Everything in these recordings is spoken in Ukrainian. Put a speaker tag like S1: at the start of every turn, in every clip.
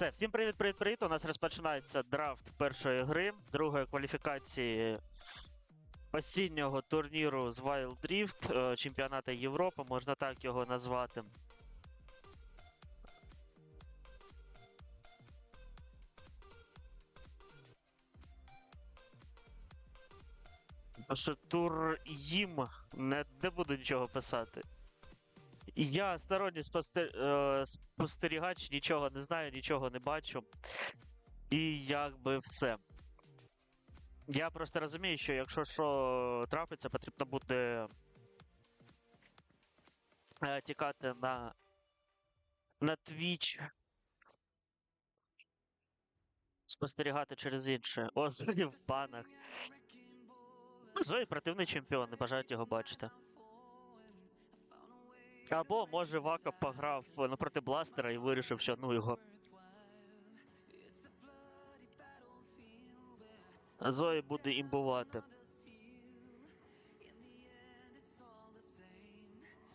S1: Все, всім привіт, привіт, привіт. У нас розпочинається драфт першої гри, другої кваліфікації осіннього турніру з Wild Rift, е, чемпіонату Європи, можна так його назвати. Тому що тур їм не, не буду нічого писати. Я сторонній е, спостерігач, нічого не знаю, нічого не бачу. І якби все. Я просто розумію, що якщо що трапиться, потрібно буде е, тікати на, на Twitch. Спостерігати через інше. О, Зої в банах. Противний чемпіон, не бажають його бачити. Або може Вака пограв напроти бластера і вирішив, що ну його. Зої буде імбувати.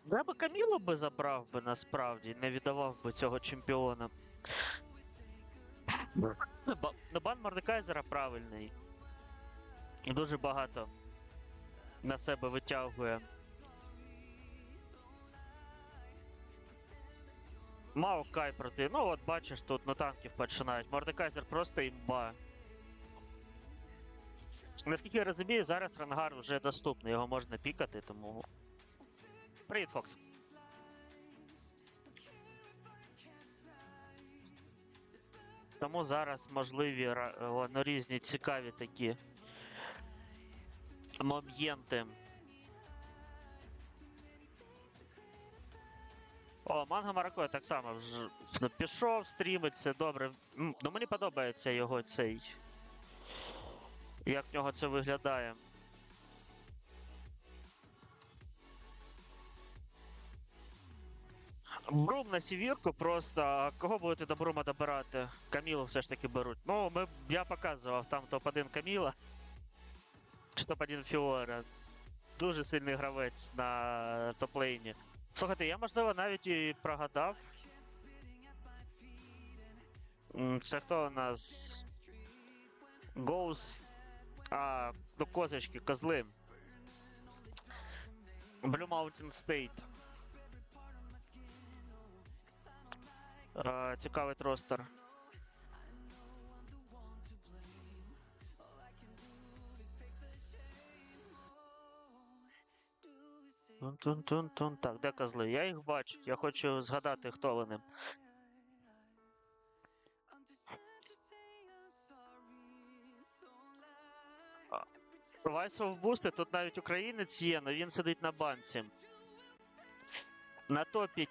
S1: Я би Камілу би забрав би насправді, не віддавав би цього чемпіона. Ну, бан Мордекайзера правильний. Дуже багато на себе витягує. Мав Кай проти. Ну от бачиш, тут на танків починають. Мордекайзер просто імба. Наскільки я розумію, зараз рангар вже доступний, його можна пікати, тому. Привіт, Фокс. Тому зараз можливі ну, різні цікаві такі моменти. О, Манго Маракоя так само вже ну, пішов, стрімить, це добре. Ну мені подобається його цей. Як в нього це виглядає. Брум на сівірку просто. Кого будете до Брума добирати? Камілу все ж таки беруть. Ну, ми, я показував там топ-1 Каміла. Чи топ-1 Фіора. Дуже сильний гравець на топ-лейні. Слухайте, я можливо навіть і прогадав. Це хто у нас? Гоус. А, до козочки, козли. Blue Mountain State. А, цікавий ростер. Тун-тун-тун-тун. Так, де козли? Я їх бачу. Я хочу згадати, хто вони. Vice of Boost, тут навіть українець є, але він сидить на банці. На топі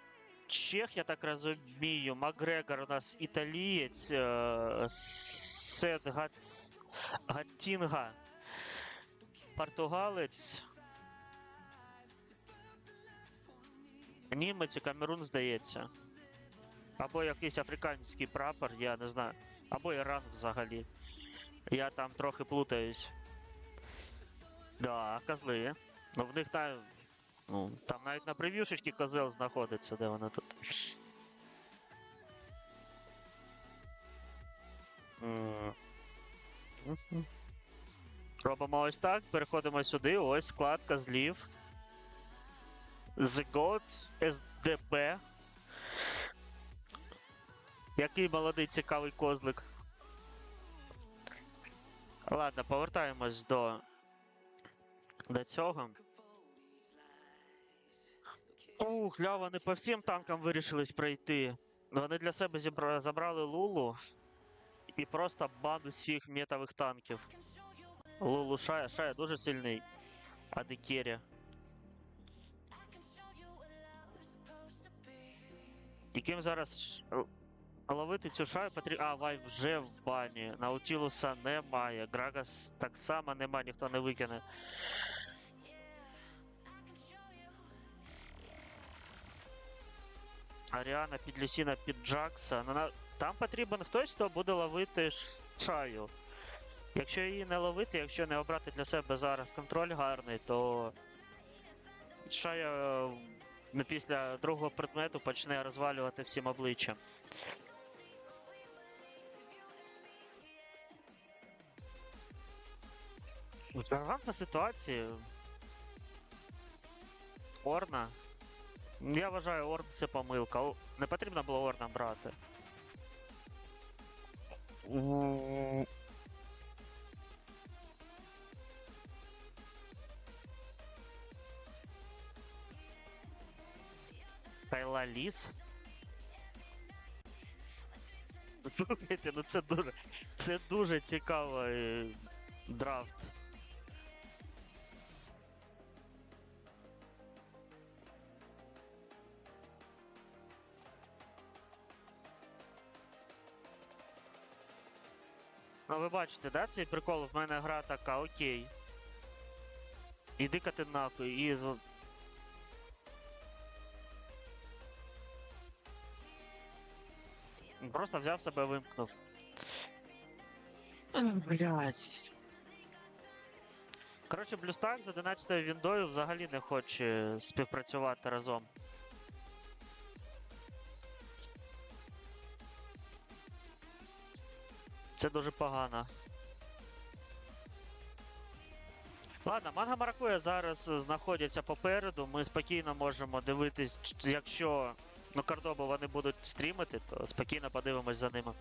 S1: Чех, я так розумію. Макгрегор у нас італієць. е, Сет Гац... Гаттінга. Португалець. Німець і Камерун, здається. Або якийсь африканський прапор, я не знаю. Або Іран взагалі. Я там трохи плутаюсь. Да, козли. Ну в них там. Ну, там навіть на прев'юшечці козел знаходиться, де вона тут. Робимо ось так, переходимо сюди, ось склад козлів. The God SDB. Який молодий цікавий козлик. Ладно, повертаємось до. До цього. Ух, ля, вони по всім танкам вирішились пройти. Вони для себе зібра... забрали Лулу і просто бан усіх метових танків. Лулу Шая, Шая дуже сильний. Адекері. Яким зараз ловити цю шаю потрібно. А, Вай вже в бані. Наутілуса немає. Грагас так само немає, ніхто не викине. Аріана під Лісіна під Джакса. Ну. Там потрібен хтось, хто буде ловити шаю. Якщо її не ловити, якщо не обрати для себе зараз контроль гарний, то шая е, Ну, після другого предмету почне розвалювати всім обличчям. Гарантна ситуація. Орна. Я вважаю, Орн це помилка. Не потрібно було Орна брати. Кайла Ліс. Слухайте, ну це дуже. Це дуже цікавий драфт. Ну ви бачите, да, цей прикол? В мене гра така, окей. Іди-ка ти нахуй, і Просто взяв себе вимкнув. Блять. Коротше, Блюстак з 11 віндою взагалі не хоче співпрацювати разом. Це дуже погано. Ладно, манга Маракуя зараз знаходяться попереду. Ми спокійно можемо дивитись, якщо на Кордобу вони будуть стрімити, то спокійно подивимось за ними.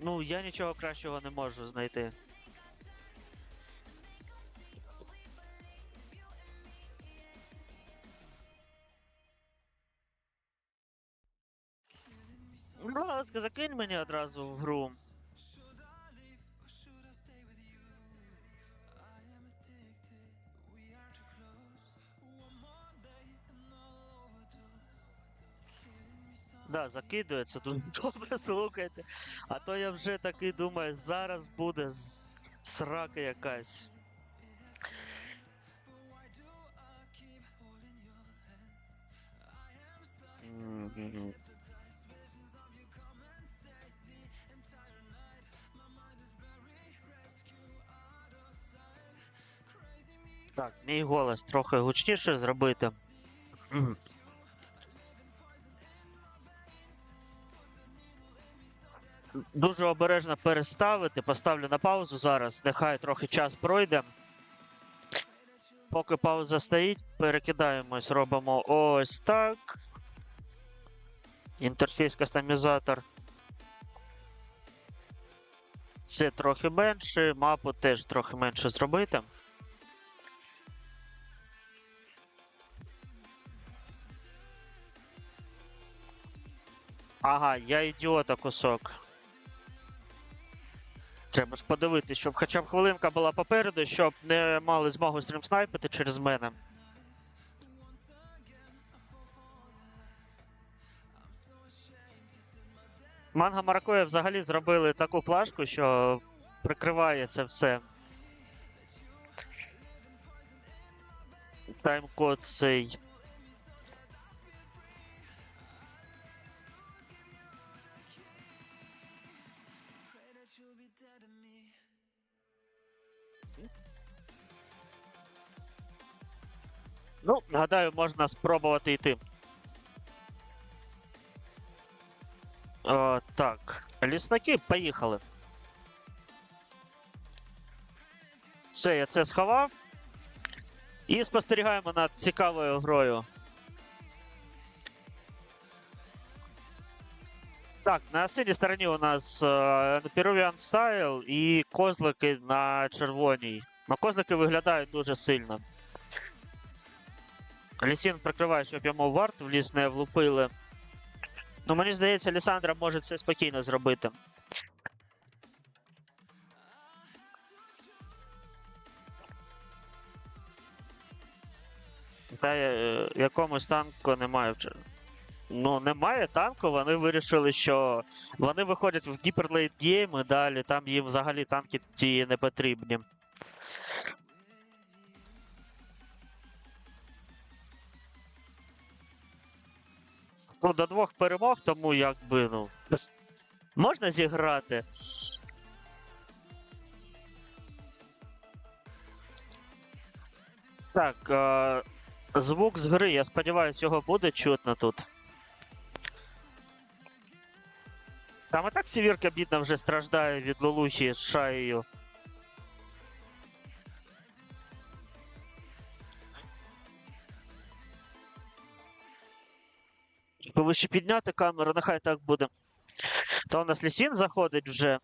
S1: Ну, я нічого кращого не можу знайти. Будь ласка, закинь мені одразу в гру. Да, закидується дуже добре, слухайте. А то я вже такий думаю, зараз буде срака якась. Мгм. Так, мій голос трохи гучніше зробити. Дуже обережно переставити, поставлю на паузу зараз, нехай трохи час пройде. Поки пауза стоїть, перекидаємось, робимо ось так. Інтерфейс кастомізатор. Це трохи менше, мапу теж трохи менше зробити. Ага, я ідіота кусок. Треба ж подивитися, щоб хоча б хвилинка була попереду, щоб не мали змогу стрім снайпити через мене. Манга Маракоя взагалі зробили таку плашку, що прикриває це все. Таймкод цей. Ну, гадаю, можна спробувати йти. О, так. Лісники, поїхали. Все, я це сховав. І спостерігаємо над цікавою грою. Так, на синій стороні у нас е, Peruvian Style і козлики на червоній. Ну, козлики виглядають дуже сильно. Лісін прикриває, щоб йому варт в ліс не влупили. Ну, мені здається, Лісандра може це спокійно зробити. Та е, якомусь танку немає вчора. Ну, немає танку, вони вирішили, що вони виходять в гіперлейт гейм і далі там їм взагалі танки ті не потрібні. Ну, до двох перемог, тому якби, ну. Можна зіграти. Так, е, звук з гри, я сподіваюся, його буде чутно тут. Там і так сівірка бідна вже страждає від Лулухи з шаєю. Повище підняти камеру, нехай так буде. То у нас Лісін заходить вже.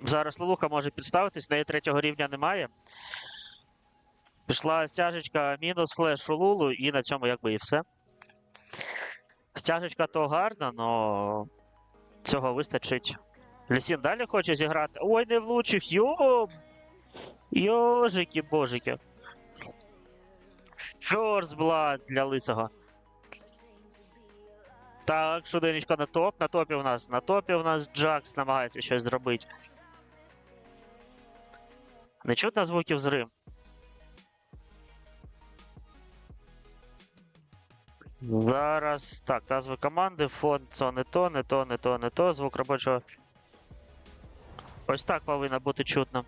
S1: Зараз Лулуха може підставитись, неї третього рівня немає. Пішла стяжечка мінус флеш у Лулу, і на цьому якби і все. Стяжечка то гарна, но цього вистачить. Лісін далі хоче зіграти. Ой, не влучив. Йо! Йожики божики. First blood для лисого. Так, швиденечко на топ. На топі у нас. На топі у нас Джакс намагається щось зробити. Не чутно звуків зрим. Зараз. Так, назви команди, фон, це не то, не то, не то, не то. Звук робочого. Ось так повинно бути чутно.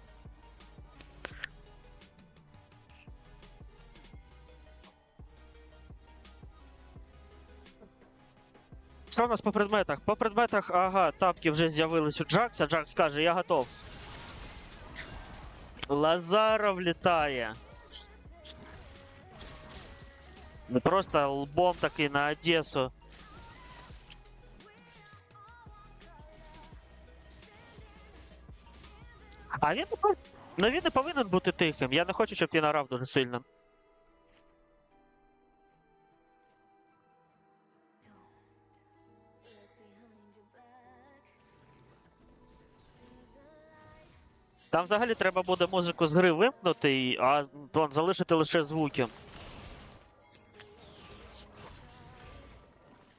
S1: Що у нас по предметах? По предметах, ага, тапки вже з'явились у Джакса. Джакс каже, я готов. Лазаров літає. Ну просто лбом такий на Одесу. А він не ну він не повинен бути тихим. Я не хочу, щоб він орав дуже сильно. Там взагалі треба буде музику з гри вимкнути, а залишити лише звуки.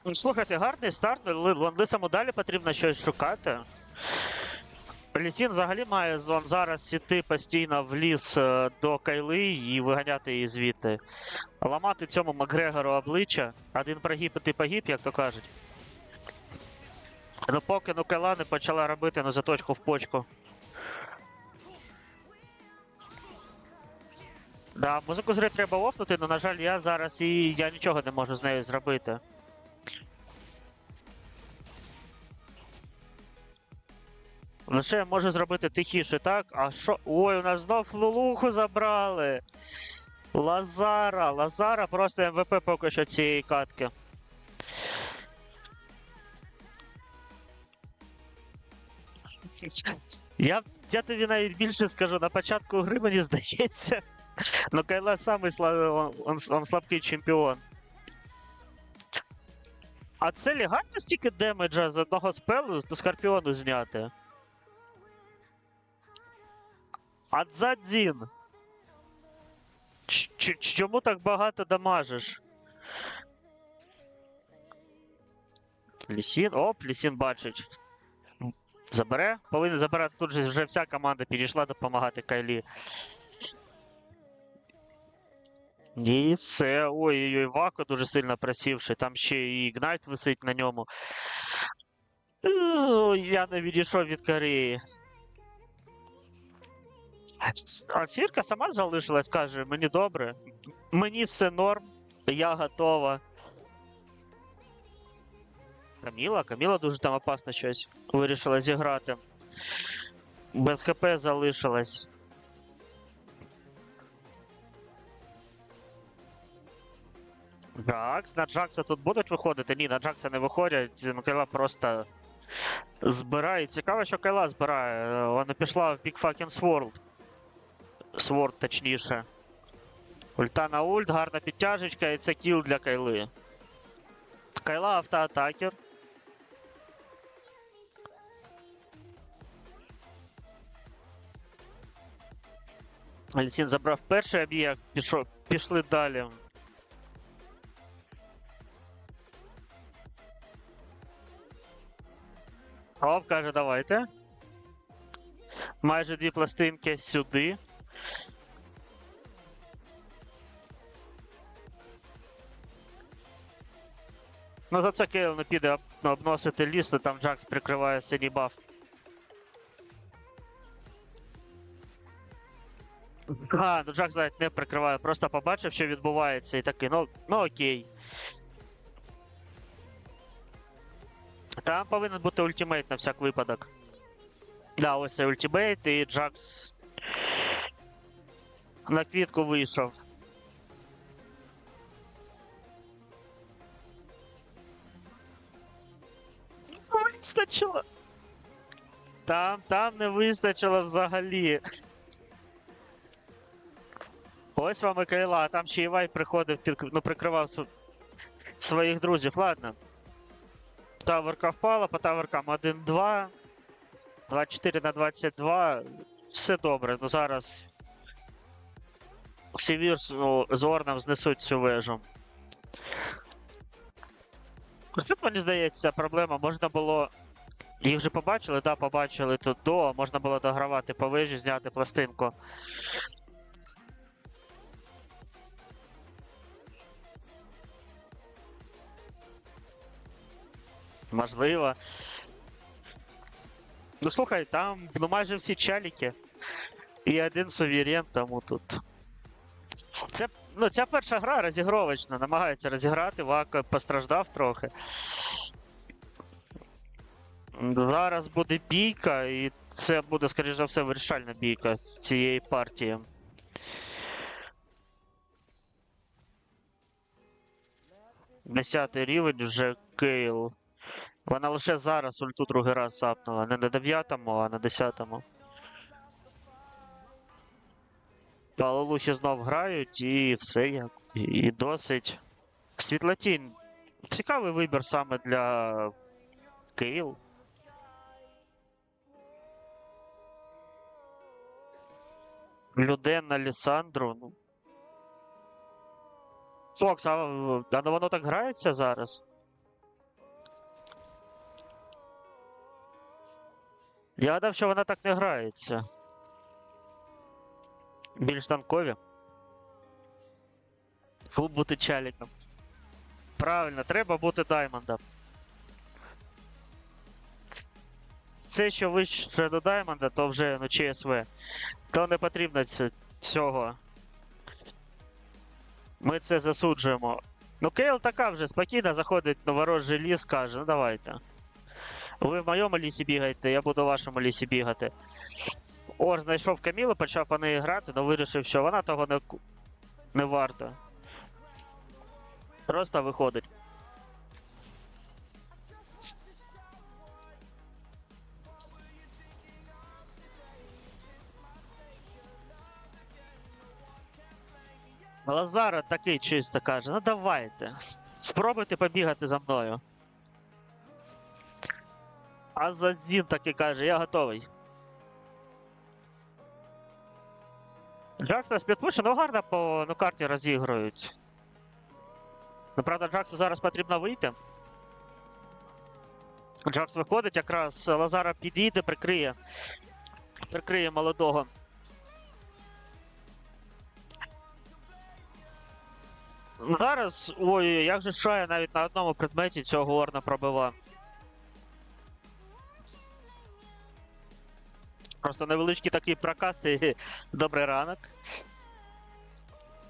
S1: Ну, Слухайте, гарний старт, ли- вон лисому далі потрібно щось шукати. Лісін взагалі має вон, зараз іти постійно в ліс е, до Кайли і виганяти її звідти. Ламати цьому Макгрегору обличчя. Один прогиб, і ти погиб, як то кажуть. Ну поки ну Кайла не почала робити на заточку в почку. Да, музику з треба офнути, але, на жаль, я зараз і я нічого не можу з нею зробити. Лише я можу зробити тихіше, так? А що? Ой, у нас знов Лулуху забрали. Лазара. Лазара просто МВП поки що цієї катки. Я, я тобі навіть більше скажу, на початку гри мені здається. Ну, Кайла самий слаб... он, он, слабкий чемпіон. А це легально стільки демеджа з одного спелу до Скорпіону зняти? Адзадзін. Чому так багато дамажиш? Лісін. Оп, Лісін бачить. Забере? Повинен забирати. Тут же вже вся команда підійшла допомагати Кайлі. І все. Ой-ой-ой, Вако дуже сильно просівши. Там ще і Ігнайт висить на ньому. Я не відійшов від Кореї. А Сірка сама залишилась, каже, мені добре. Мені все норм, я готова. Каміла? Каміла дуже там опасно щось. Вирішила зіграти. Без ХП залишилась. Джакс, на Джакса тут будуть виходити? Ні, на Джакса не виходять. Ну, Кайла просто збирає. Цікаво, що Кайла збирає. Вона пішла в Big Fucking Sword. Sword, точніше. Ульта на ульт, гарна підтяжечка, і це кіл для Кайли. Кайла автоатакер. Альсін забрав перший об'єкт, пішли далі. Оп, каже, давайте. Майже дві пластинки сюди. Ну, за це Кейл не піде обносити ліс, там Джакс прикриває синій баф. А, ну Джакс навіть не прикриває, просто побачив, що відбувається, і такий, ну, ну окей. Там повинен бути ультимейт на всяк випадок. Да, ось цей ультимейт, і Джакс на квітку вийшов. Не Вистачило. Там, там не вистачило взагалі. Ось вам і Кайла, а там ще Івай приходив, ну, прикривав св- своїх друзів. Ладно. Таверка впала, по таверкам 1-2. 24 на 22. Все добре. Ну зараз. Сівір ну, з Орном знесуть цю вежу. Це, мені здається, проблема. Можна було. Їх же побачили, да, побачили тут до, можна було догравати по вежі, зняти пластинку. Можливо. Ну слухай, там ну майже всі чаліки. І один суверен, тому тут. Це, ну, ця перша гра розігровочна, намагається розіграти, Вако постраждав трохи. Зараз буде бійка, і це буде, скоріш за все, вирішальна бійка з цієї партії. Десятий рівень вже Кейл. Вона лише зараз ульту другий раз сапнула. Не на дев'ятому, а на десятому. Палолухи знов грають і все як. І досить. Світлотінь. Цікавий вибір саме для Кейл. Люден на Лісандру. Ну. Фокс, а, а воно так грається зараз? Я гадав, що вона так не грається. Більш танкові. Фу бути чаліком. Правильно, треба бути даймондом. Це, що вище до даймонда, то вже ну, ЧСВ. То не потрібно ць- цього. Ми це засуджуємо. Ну, Кейл така вже спокійно заходить на ворожий ліс, каже, ну давайте. Ви в моєму лісі бігаєте, я буду в вашому лісі бігати. Ор знайшов Камілу, почав по неї грати, але вирішив, що вона того не, не варта. Просто виходить. Лазара такий чисто каже: ну давайте, спробуйте побігати за мною. А Задзін таки каже, я готовий. Джакс нас підпише, ну гарно по ну, карті розігрують. Ну, правда, Джаксу зараз потрібно вийти. Джакс виходить, якраз Лазара підійде, прикриє. Прикриє молодого. Зараз. Ой, як же Шая навіть на одному предметі цього Орна пробивав. Просто невеличкий такий прокаст. і Добрий ранок.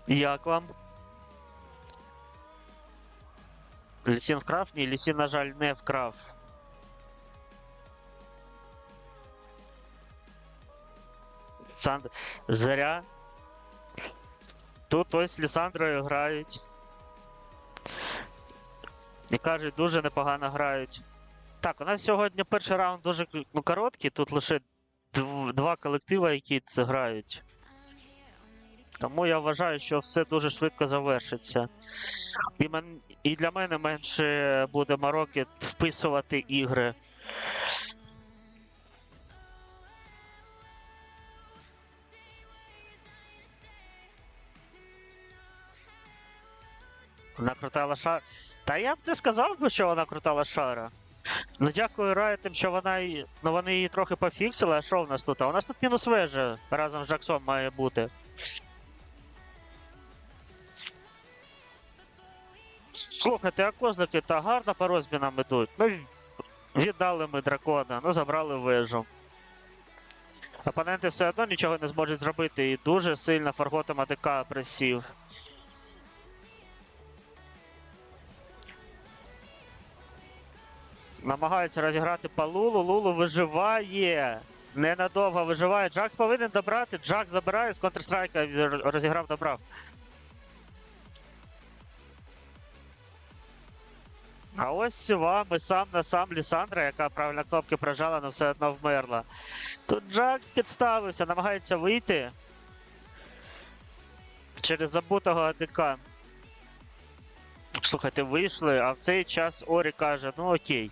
S1: Як вам? Лісін вкрав? Ні, Лісін, на жаль, не вкрав. Санд... Зря. Тут ось з Лісандрою грають. І кажуть, дуже непогано грають. Так, у нас сьогодні перший раунд дуже ну, короткий, тут лише два колективи, які це грають. Тому я вважаю, що все дуже швидко завершиться. І, мен... і для мене менше буде мороки вписувати ігри. Вона крута лоша. Та я б не сказав би, що вона крута лошара. Ну дякую Райтам, що вона ну, вони її трохи пофіксили, а що в нас тут? А у нас тут мінус вежа разом з Джаксом має бути. Слухайте, а козлики та гарно по розмінам ідуть. Ну, віддали ми дракона, ну забрали вежу. Опоненти все одно нічого не зможуть зробити і дуже сильно фарготом АДК присів. Намагаються розіграти по Лулу. Лулу виживає. Ненадовго виживає. Джакс повинен добрати. Джак забирає з Counter-Strike розіграв, добрав. А ось вам і сам на сам Лісандра, яка правильно кнопки прожала, але все одно вмерла. Тут Джакс підставився, намагається вийти через забутого АДК. Слухайте, вийшли, а в цей час Орі каже, ну окей.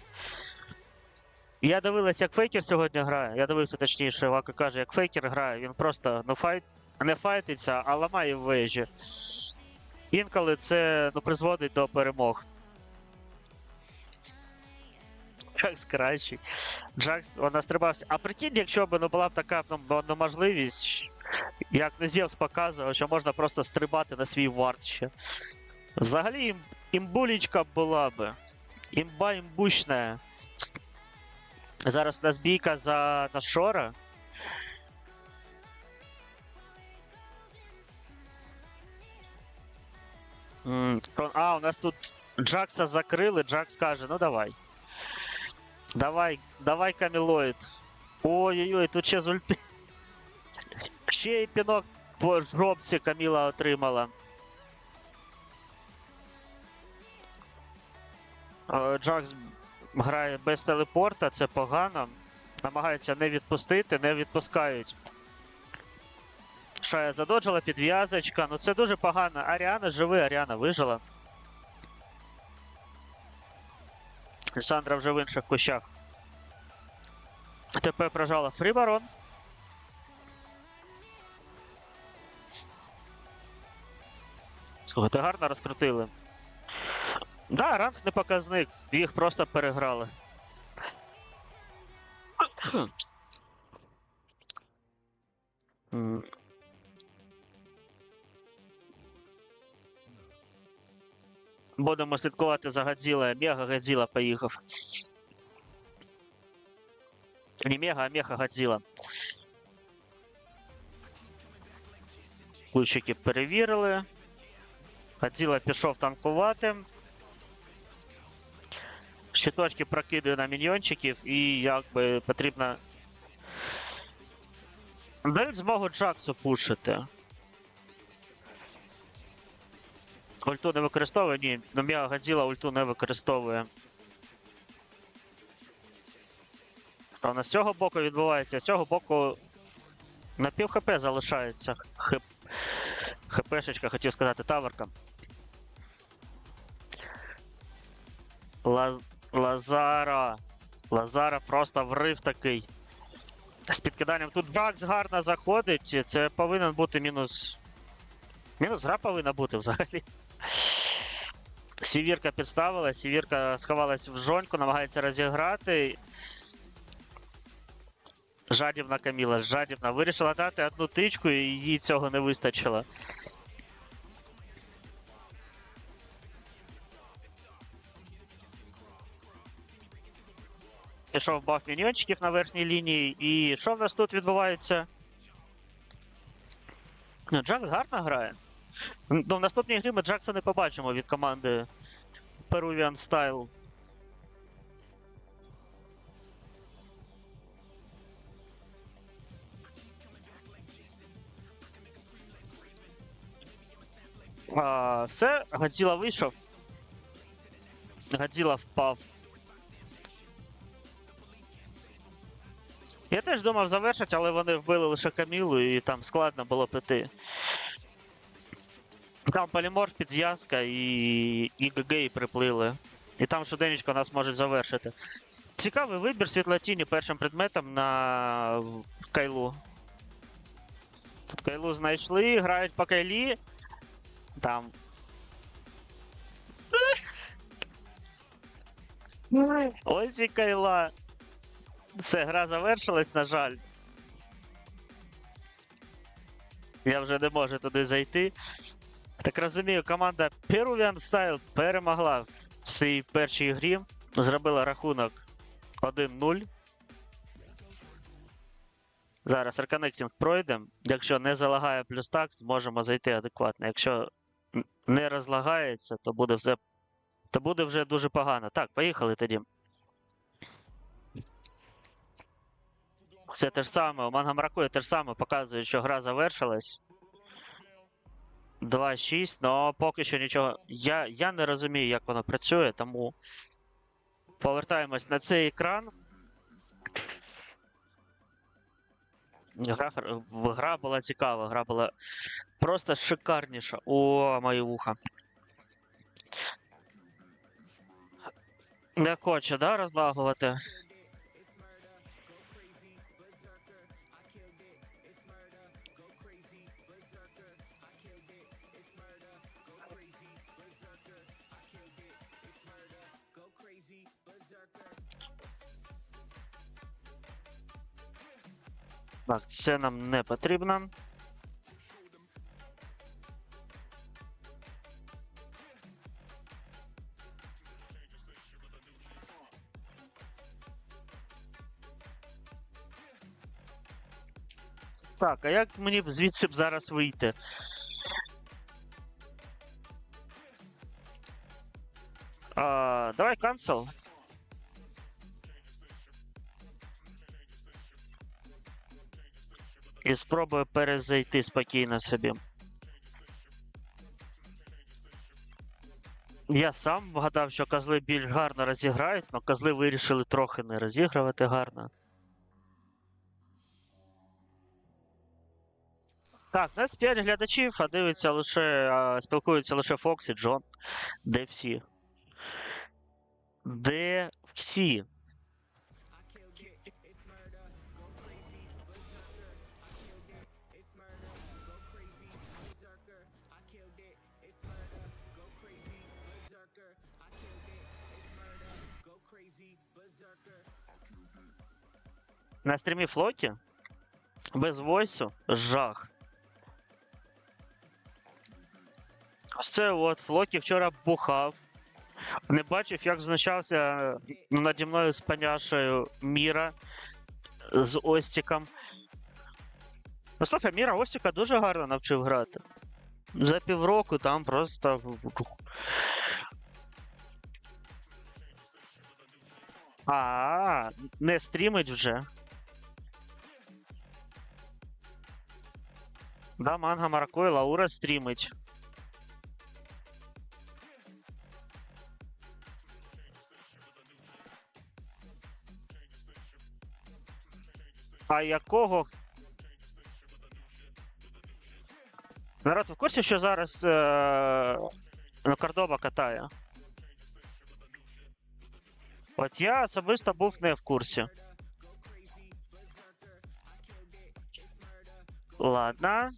S1: Я дивилась, як фейкер сьогодні грає. Я дивився точніше, Вака каже, як фейкер грає, він просто ну, файт, не файтиться, а ламає вежі. Інколи це ну, призводить до перемог. Джакс кращий. Джакс вона стрибався. А прикинь, якщо б ну, була б така ну, ну, можливість, як Незєвс показував, що можна просто стрибати на свій вард ще. Взагалі ім, імбулічка була би. Імба імбучна. Зараз у нас бійка за Нашора. М, то- А, у нас тут Джакса закрили, Джакс каже, ну давай. Давай, давай, Камілоїд. Ой-ой-ой, тут ще з ульти. Ще й пінок по жробці Каміла отримала. Джакс грає без телепорта, це погано. Намагається не відпустити, не відпускають. Шая задоджила, підв'язочка. Ну це дуже погано. Аріана живе, Аріана вижила. Лісандра вже в інших кущах. ТП прожала Фрібарон. Слухайте, гарно розкрутили. Да, ранг не показник, їх просто переграли. Будемо слідкувати за Годзіла. Мега Годзіла поїхав. Не Мега, а Меха Годзіла. Лучики перевірили. Годзіла пішов танкувати. Щиточки прокидує на міньйончиків і якби потрібно. Дають змогу Джаксу пушити. Ульту не використовує? Ні, Номія Годзіла ульту не використовує. Що у з цього боку відбувається? З цього боку на пів хп залишається. Хп... ХПшечка, хотів сказати, таверка. Лаз... Лазара. Лазара просто врив такий. З підкиданням. Тут Джакс гарно заходить. Це повинен бути мінус. Мінус гра повинна бути взагалі. Сівірка підставила, Сівірка сховалась в жоньку, намагається розіграти. Жадібна Каміла, жадібна. Вирішила дати одну тичку, і їй цього не вистачило. Пішов баф міньйончиків на верхній лінії. І що в нас тут відбувається? Ну, Джакс гарно грає. Ну, в наступній грі ми Джакса не побачимо від команди Peruvian Style. А, все, Годзіла вийшов. Годзіла впав. Я теж думав завершить, але вони вбили лише Камілу і там складно було піти. Там поліморф, підв'язка і, і ГГ приплили. І там швиденько нас можуть завершити. Цікавий вибір світлотіні першим предметом на Кайлу. Тут Кайлу знайшли, грають по Кайлі. Там. Ось і Кайла. Все, гра завершилась, на жаль. Я вже не можу туди зайти. Так розумію, команда Peruvian Style перемогла в своїй першій грі. Зробила рахунок 1-0. Зараз реконнектинг пройдемо. Якщо не залагає плюс так, зможемо зайти адекватно. Якщо не розлагається, то буде все. То буде вже дуже погано. Так, поїхали тоді. Все те ж саме, у Мангамракує те ж саме показує, що гра завершилась. 2-6, але поки що нічого. Я, я не розумію, як воно працює, тому повертаємось на цей екран. Гра, гра була цікава, гра була просто шикарніша. О, мої вуха. Не хоче, да, розлагувати? Так, це нам не потрібно. Так, а як мені звідси б зараз вийти? А, давай cancel. І спробую перезайти спокійно собі. Я сам вгадав, що козли більш гарно розіграють, але козли вирішили трохи не розігрувати гарно. Так, нас 5 глядачів, а дивиться лише. а, спілкуються лише Фокс і Джон. Де всі? Де всі? На стрімі Флокі? Без войсу? Жах. Ось це от Флокі вчора бухав. Не бачив, як знущався е, наді мною з паняшею Міра з Остіком. Ну, слухай, Міра Остіка дуже гарно навчив грати. За півроку там просто. А, не стрімить вже. Да, манга Маракой, Лаура стрімить. А якого? Народ, в курсі, що зараз е... ну, Кордоба катає? От я особисто був не в курсі. Ладно.